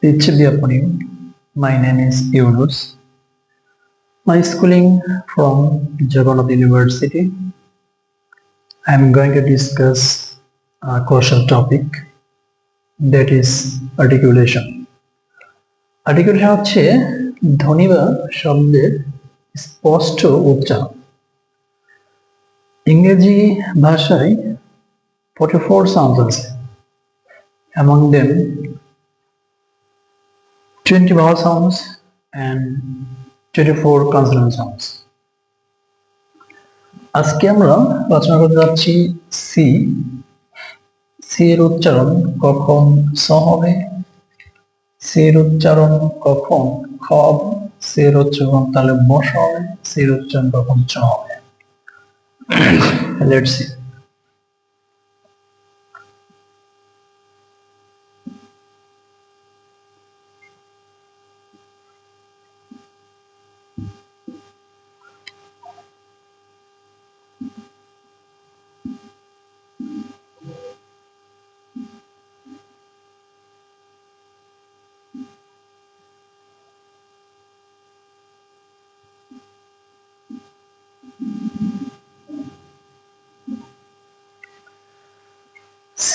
Peace be upon you. My name is Yunus. My schooling from Jagannath University. I am going to discuss a crucial topic that is articulation. Articulation হচ্ছে ধ্বনি বা শব্দের স্পষ্ট উচ্চারণ ইংরেজি ভাষায় 44 sounds আছে among them 20 vowel sounds and 24 consonant sounds. আজকে আমরা আলোচনা করতে যাচ্ছি সি সি এর উচ্চারণ কখন স হবে? সি এর উচ্চারণ কখন খ হবে? সি এর উচ্চারণ তাহলে বস হবে। সি এর উচ্চারণ কখন চ হবে? লেটস সি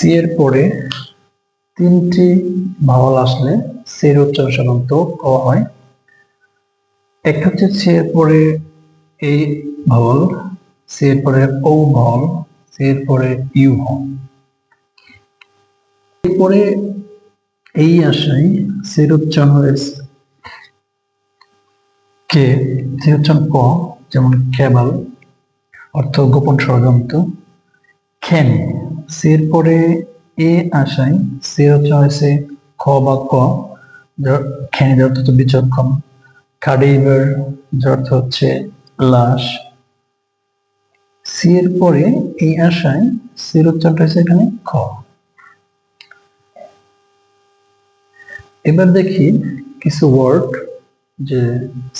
সি এর পরে তিনটি ভাওয়াল আসলে সি এর উচ্চারণ সাধারণত ক হয়। একটা হচ্ছে সি এর পরে এই ভাওয়াল সি এর পরে ও ভাওয়াল সি এর পরে ইউ ভাওয়াল এরপরে এই আশায় সি এর উচ্চারণ হয়েছে কে, সি উচ্চারণ ক, যেমন কেবল, অর্থ গোপন ষড়যন্ত্র। খেন সির পরে এ আশায় সি হচ্ছে হয়েছে খ বা ক খেনি অর্থ হচ্ছে বিচক্ষণ। কাডিবার যার অর্থ হচ্ছে লাশ। সি এর পরে এই আশায় সির উচ্চারণটা হয়েছে এখানে খ। এবার দেখি কিছু ওয়ার্ড যে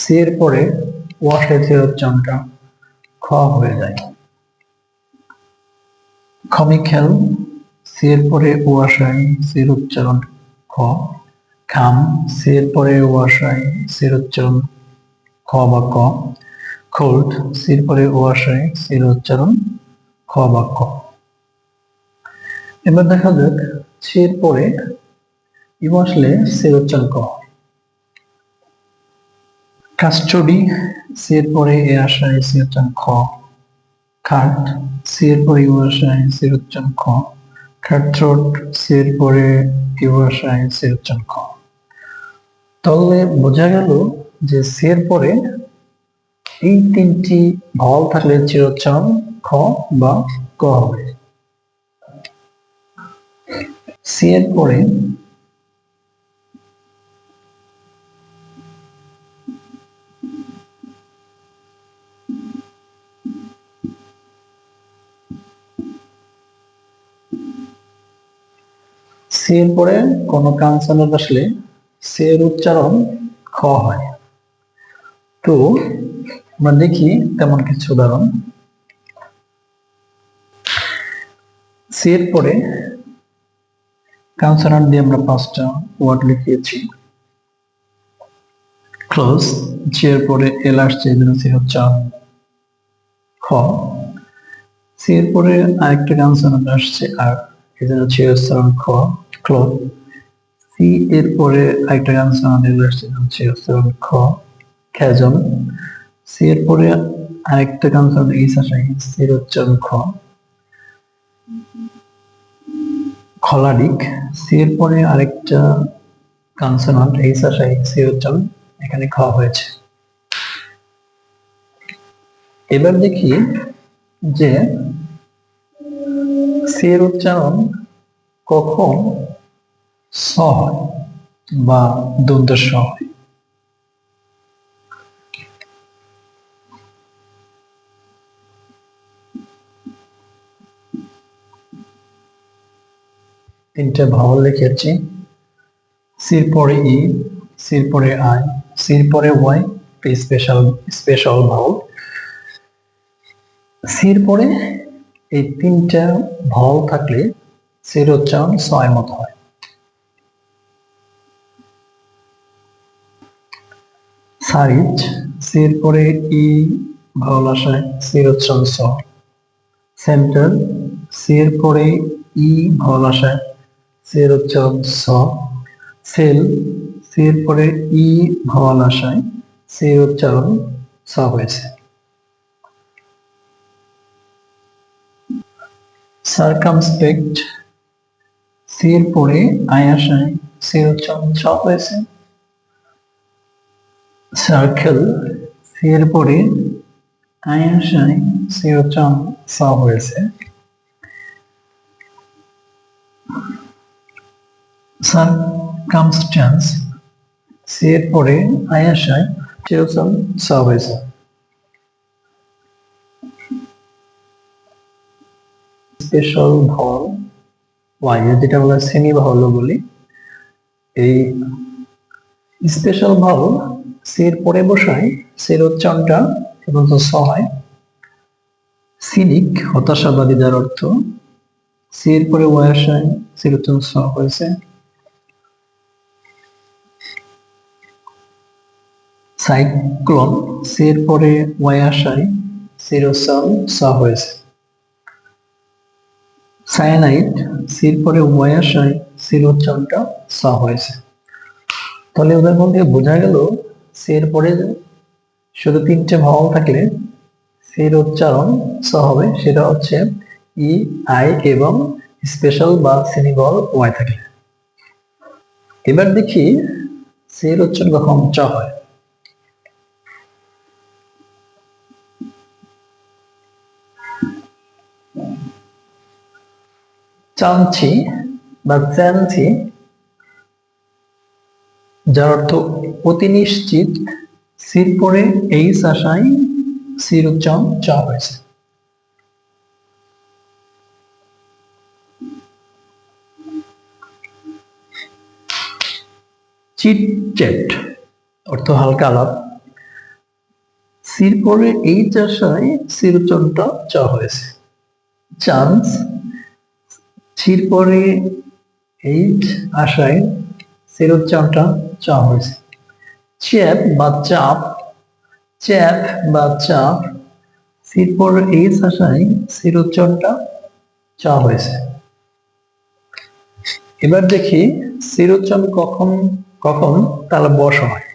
সি পরে ওয়াশের উচ্চারণটা খ হয়ে যায়। ক্ষমিক্যাল সি পরে ও আশায় সির উচ্চারণ, খ। খাম সি এর পরে ও আশায় সির উচ্চারণ, খ বা ক। খোল্ড সির পরে ও আশায় সির উচ্চারণ, খ বা ক এবার দেখা যাক, সির পরে ইউ আসলে সির উচ্চারণ ক। কাস্টডি, সির পরে এ আশায় সি উচ্চারণ, খ। খাট সি এর পরে ইউ সির উচ্চারণ খ খাট থ্রোট সি এর পরে ইউ সির উচ্চারণ খ তাহলে বোঝা গেল যে সি এর পরে এই তিনটি ভল থাকলে চিরোচ্চারণ খ বা ক হবে। সি পরে সি এর পরে কোনো কনসোনেন্ট আসলে সি এর উচ্চারণ খ হয়। তো আমরা দেখি তেমন কিছু উদাহরণ। সি এর পরে কনসোনেন্ট দিয়ে আমরা পাঁচটা ওয়ার্ড লিখিয়েছি। ক্লোজ জি এর পরে এল আসছে সি উচ্চারণ খ, সি এর পরে আরেকটা কনসোনেন্ট আসছে আর এই জন্য উচ্চারণ খ ক্লথ সি এর পরে আরেকটা গান আমাদের আসছে হচ্ছে খ খ্যাজন সি এর পরে আরেকটা গান ইস আসে সির উচ্চারণ খ। খলাডিক সি এর পরে আরেকটা কনসোনান্ট এইস আসে সি উচ্চারণ এখানে খ হয়েছে। এবার দেখি যে সি এর উচ্চারণ কখন স হয় বা দন্ত স হয়। তিনটে ভাওয়াল লিখেছি। সির পরে ই, সির পরে আই, সির পরে ওয়াই স্পেশাল স্পেশাল ভাওয়াল। সির পরে এই তিনটা ভল থাকলে সের উচ্চারণ ছয় মত হয়। সারিজ সের পরে e ই ভাওয়াল আসায় সের উচ্চারণ স সেন্টার সের পরে e ই ভাওয়াল আসায় সের উচ্চারণ স সেল সের পরে e ই ভাওয়াল আসায় সের উচ্চারণ স হয়েছে। সার্কামস্পেক্ট সির পরে আয় আসায় সির উচ্চারণ স হয়েছে সার্কেল সির পরে আয় আসায় সির উচ্চারণ স হয়েছে সার্কামস্ট্যান্স সির পরে আয় আসায় সির উচ্চারণ স হয়েছে স্পেশাল ভল ওয়াই যেটা আমরা সেমি ভল বলি, এই স্পেশাল ভল সির পরে বসায় সির উচ্চারণটা সাধারণত স হয়। সিনিক হতাশাবাদী যার অর্থ সির পরে ওয়াই আসায় সির উচ্চারণ স হয়েছে। সাইক্লোন সির পরে ওয়াই আসায় সির উচ্চারণ স হয়েছে। সায়ানাইট সির পরে আসায় সির উচ্চারণটা স হয়েছে। তাহলে ওদের মধ্যে বোঝা গেল সির পরে শুধু তিনটে ভাওয়াল থাকলে সির উচ্চারণ স হবে, সেটা হচ্ছে ই আই এবং স্পেশাল বা সিনিবল ওয়াই থাকলে। এবার দেখি সির উচ্চারণ কখন চ হয়। চাঞ্চি বা চ্যাঞ্চি যার অর্থ অতি নিশ্চিত, সির পরে এইস আশায় সির উচ্চারণ চ হয়েছে। চিটচেট অর্থ হালকা আলাপ। সির পরে এইচ আশায় সির উচ্চারণটা চ হয়েছে। চান্স সির পরে এইচ আশায় সির উচ্চারণটা চ হয়েছে। চ্যাপ বা চাপ, চ্যাপ বা চাপ সির পর এইচ আশায় সির উচ্চারণটা চ হয়েছে। এবার দেখি সির উচ্চারণ কখন কখন তাহলে বস হয়।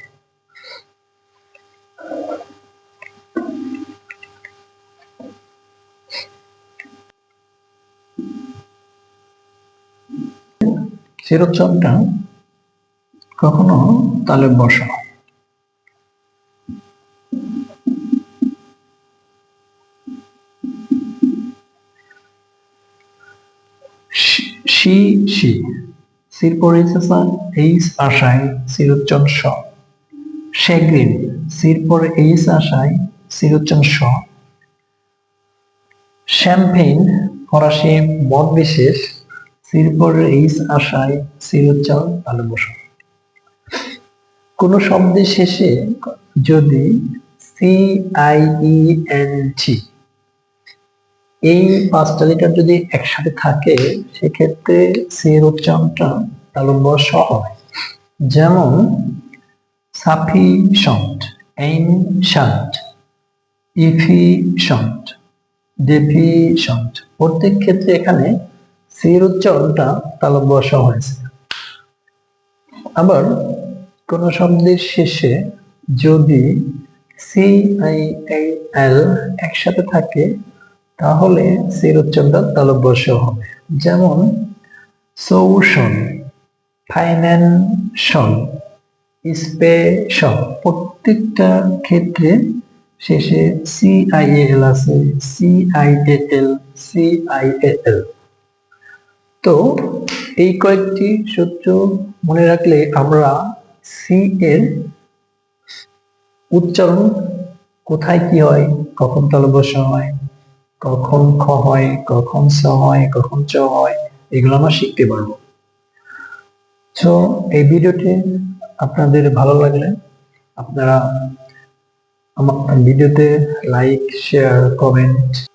চিরোচ্চারণটা কখনো তালে বসা শি শি সির পরে এইস আশায় সিরোচ্চন স। শেগ্রিন, সির পরে এইস আশায় সিরোচ্চন স। শ্যাম্পেইন, ফরাসি মদ বিশেষ সির পরে আশায় সিরোচ্চারণ তালে বসা কোন শব্দের শেষে যদি C I E N T এই পাঁচটা লিটার যদি একসাথে থাকে, সেক্ষেত্রে সির উচ্চারণটা তালব্য স হয়। যেমন সাফিসন্ট, এনশান্ট, ইফিসন্ট, ডেফিসন্ট। প্রত্যেক ক্ষেত্রে এখানে সির উচ্চারণটা তালব্য হয়েছে। আবার কোন শব্দের শেষে যদি সি আই এল একসাথে থাকে, তাহলে সির উচ্চারণটা তালব্যস্য হবে। যেমন, সৌশন ফাইন্যান্সন স্পেশন, প্রত্যেকটা ক্ষেত্রে শেষে সি আই এল আছে C I L C I L তো এই কয়েকটি সূত্র মনে রাখলে আমরা সি এর উচ্চারণ কোথায় কি হয়? কখন তালব্যস্য হয়? কখন খ হয়? কখন স হয়? কখন চ হয়? এগুলো আমরা শিখতে পারব। তো এই ভিডিওটি আপনাদের ভালো লাগলে আপনারা আমার ভিডিওতে লাইক শেয়ার কমেন্ট